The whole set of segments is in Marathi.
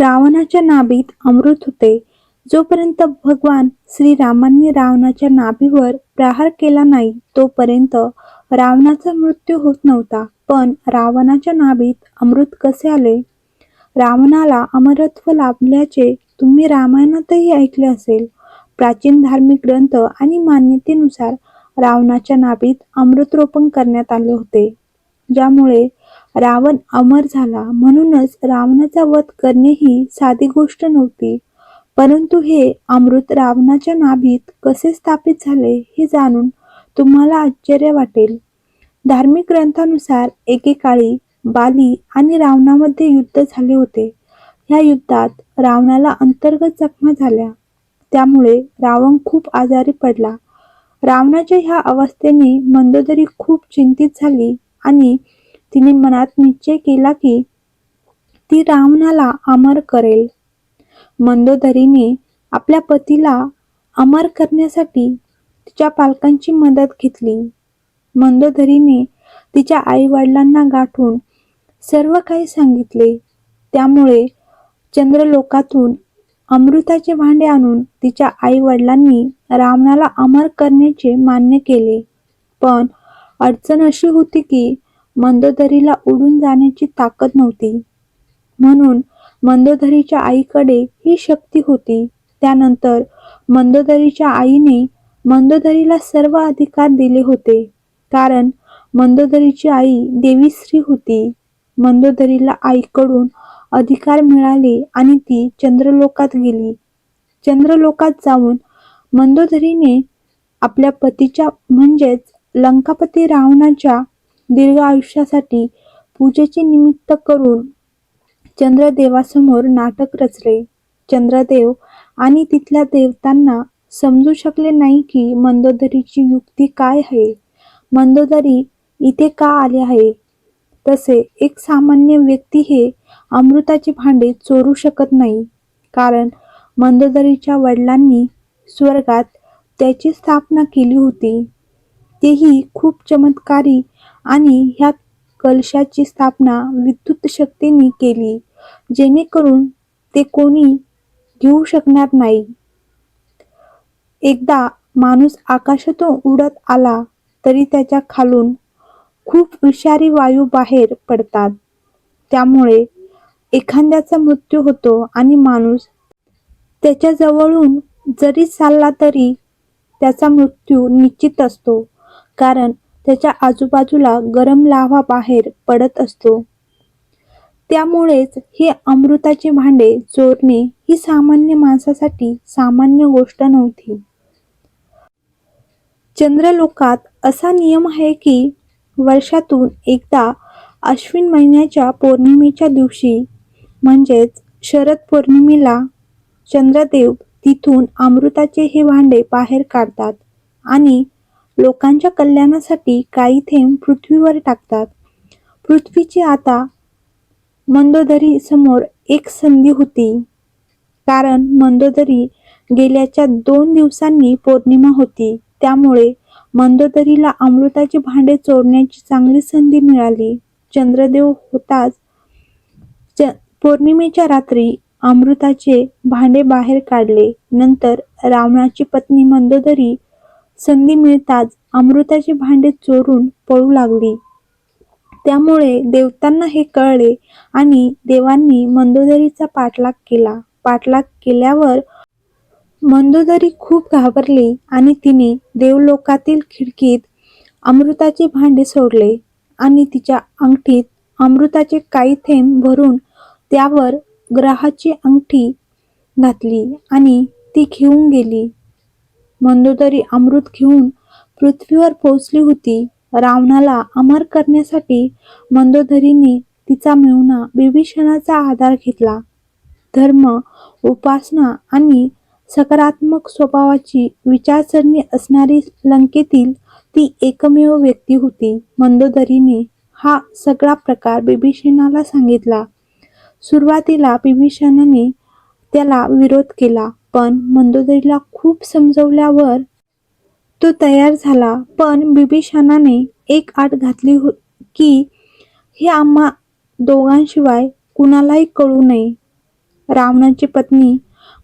रावणाच्या नाभीत अमृत होते. जोपर्यंत भगवान श्रीरामांनी रावणाच्या नाभीवर प्रहार केला नाही तोपर्यंत रावणाचा मृत्यू होत नव्हता. पण रावणाच्या नाभीत अमृत कसे आले? रावणाला अमरत्व लाभल्याचे तुम्ही रामायणातही ऐकले असेल. प्राचीन धार्मिक ग्रंथ आणि मान्यतेनुसार रावणाच्या नाभीत अमृतरोपण करण्यात आले होते ज्यामुळे रावण अमर झाला. म्हणूनच रावणाचा वध करणे ही साधी गोष्ट नव्हती. परंतु हे अमृत रावणाच्या नाभीत कसे स्थापित झाले हे जाणून तुम्हाला आश्चर्य वाटेल. धार्मिक ग्रंथानुसार एकेकाळी बाली आणि रावणामध्ये युद्ध झाले होते. ह्या युद्धात रावणाला अंतर्गत जखमा झाल्या. त्यामुळे रावण खूप आजारी पडला. रावणाच्या ह्या अवस्थेने मंदोदरी खूप चिंतित झाली आणि तिने मनात निश्चय केला की ती रावणाला अमर करेल. मंदोदरीने आपल्या पतीला अमर करण्यासाठी तिच्या पालकांची मदत घेतली. मंदोदरीने तिच्या आई वडिलांना गाठून सर्व काही सांगितले. त्यामुळे चंद्रलोकातून अमृताचे भांडे आणून तिच्या आई वडिलांनी रावणाला अमर करण्याचे मान्य केले. पण अडचण अशी होती की मंदोदरीला उडून जाण्याची ताकद नव्हती. म्हणून मंदोदरीच्या आईकडे ही शक्ती होती. त्यानंतर मंदोदरीच्या आईने मंदोदरीला सर्व अधिकार दिले होते. कारण मंदोदरीची आई देवीश्री होती. मंदोदरीला आईकडून अधिकार मिळाले आणि ती चंद्रलोकात गेली. चंद्रलोकात जाऊन मंदोदरीने आपल्या पतीच्या म्हणजेच लंकापती रावणाच्या दीर्घ आयुष्यासाठी पूजेचे निमित्त करून चंद्रदेवासमोर नाटक रचले. चंद्रदेव आणि तिथल्या देवतांना समजू शकले नाही की मंदोदरीची युक्ती काय आहे. मंदोदरी इथे का आले आहे? तसे एक सामान्य व्यक्ती हे अमृताचे भांडे चोरू शकत नाही. कारण मंदोदरीच्या वडिलांनी स्वर्गात त्याची स्थापना केली होती. तेही खूप चमत्कारी आणि ह्या कलशाची स्थापना विद्युत शक्तीने केली जेणेकरून ते कोणी घेऊ शकणार नाही. एकदा माणूस आकाशातून उडत आला तरी त्याच्या खालून खूप विषारी वायू बाहेर पडतात. त्यामुळे एखाद्याचा मृत्यू होतो आणि माणूस त्याच्या जवळून जरी चालला तरी त्याचा मृत्यू निश्चित असतो. कारण त्याच्या आजूबाजूला गरम लाव्हा बाहेर पडत असतो. त्यामुळेच हे अमृताचे भांडे चोरणे ही सामान्य माणसासाठी सामान्य गोष्ट नव्हती. चंद्रलोकात असा नियम आहे की वर्षातून एकदा अश्विन महिन्याच्या पौर्णिमेच्या दिवशी म्हणजेच शरद पौर्णिमेला चंद्रदेव तिथून अमृताचे हे भांडे बाहेर काढतात आणि लोकांच्या कल्याणासाठी काही थेंब पृथ्वीवर टाकतात. पृथ्वीची आता मंदोदरी समोर एक संधी होती. कारण मंदोदरी गेल्याच्या दोन दिवसांनी पौर्णिमा होती. त्यामुळे मंदोदरीला अमृताचे भांडे चोरण्याची चांगली संधी मिळाली. चंद्रदेव होताच च पौर्णिमेच्या रात्री अमृताचे भांडे बाहेर काढले. नंतर रावणाची पत्नी मंदोदरी संधी मिळताच अमृताचे भांडे चोरून पळू लागली. त्यामुळे देवतांना हे कळले आणि देवांनी मंदोदरीचा पाठलाग केला. पाठलाग केल्यावर मंदोदरी खूप घाबरली आणि तिने देवलोकातील खिडकीत अमृताचे भांडे सोडले आणि तिच्या अंगठीत अमृताचे काही थेंब भरून त्यावर ग्रहाची अंगठी घातली आणि ती घेऊन गेली. मंदोदरी अमृत घेऊन पृथ्वीवर पोहोचली होती. रावणाला अमर करण्यासाठी मंदोदरीने तिचा मेहुणा बिभीषणाचा आधार घेतला. धर्म उपासना आणि सकारात्मक स्वभावाची विचारसरणी असणारी लंकेतील ती एकमेव व्यक्ती होती. मंदोदरीने हा सगळा प्रकार बिभीषणाला सांगितला. सुरुवातीला बिभीषणाने त्याला विरोध केला. पण मंदोदरीला खूप समजवल्यावर तो तयार झाला. पण बिभीषणाने एक आट घातली हो की हे आम्हा दोघांशिवाय कुणालाही कळू नये. रावणाची पत्नी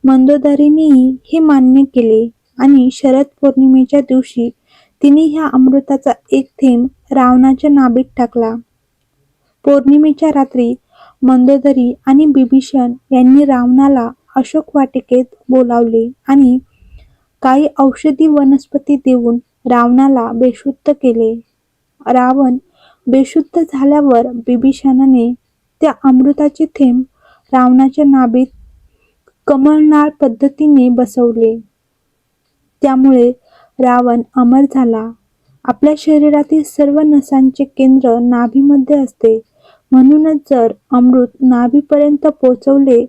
मंदोदरीनेही हे मान्य केले आणि शरद पौर्णिमेच्या दिवशी तिने ह्या अमृताचा एक थेंब रावणाच्या नाभीत टाकला. पौर्णिमेच्या रात्री मंदोदरी आणि बिभीषण यांनी रावणाला अशोक वाटिकेत बोलावले आणि काही औषधी वनस्पती देऊन रावणाला बेशुद्ध केले. रावण बेशुद्ध झाल्यावर बिभीषणाने त्या अमृताचे थेंब रावणाच्या नाभीत कमळनाळ पद्धतीने बसवले. त्यामुळे रावण अमर झाला. आपल्या शरीरातील सर्व नसांचे केंद्र नाभीमध्ये असते. म्हणूनच जर अमृत नाभीपर्यंत पोचवले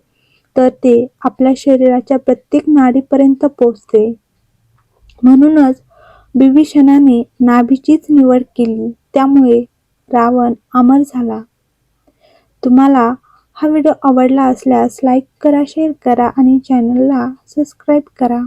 तर ते आपल्या शरीराच्या प्रत्येक नाडीपर्यंत पोचते म्हणूनच बिभीषणाने नाभीचीच निवड केली. त्यामुळे रावण अमर झाला. तुम्हाला हा व्हिडिओ आवडला असल्यास लाईक करा शेअर करा आणि चॅनलला सबस्क्राईब करा.